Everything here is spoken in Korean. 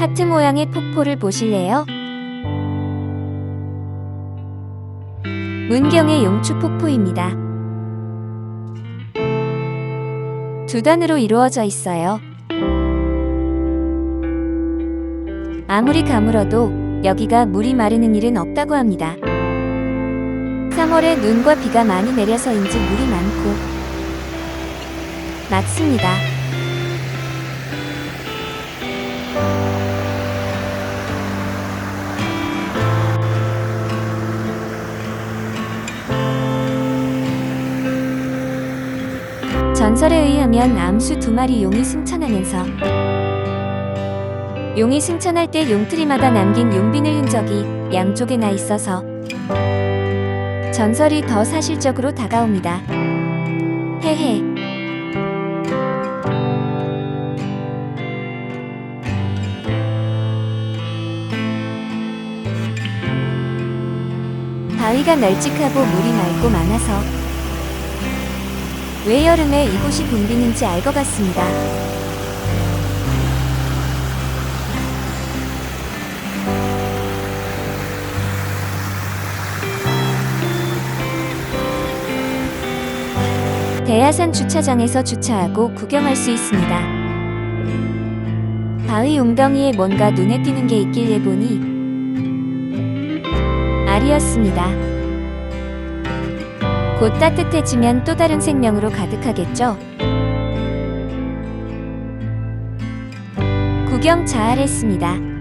하트 모양의 폭포를 보실래요? 문경의 용추 폭포입니다. 두 단으로 이루어져 있어요. 아무리 가물어도 여기가 물이 마르는 일은 없다고 합니다. 3월에 눈과 비가 많이 내려서인지 물이 많고 맞습니다. 전설에 의하면 암수 두 마리 용이 승천하면서 용이 승천할 때 용트리마다 남긴 용빈을 흔적이 양쪽에 나 있어서 전설이 더 사실적으로 다가옵니다. 헤헤. 바위가 널찍하고 물이 맑고 많아서 왜 여름에 이곳이 붐비는지 알 것 같습니다. 대야산 주차장에서 주차하고 구경할 수 있습니다. 바위 웅덩이에 뭔가 눈에 띄는 게 있길래 보니 알이었습니다. 곧 따뜻해지면 또 다른 생명으로 가득하겠죠? 구경 잘 했습니다.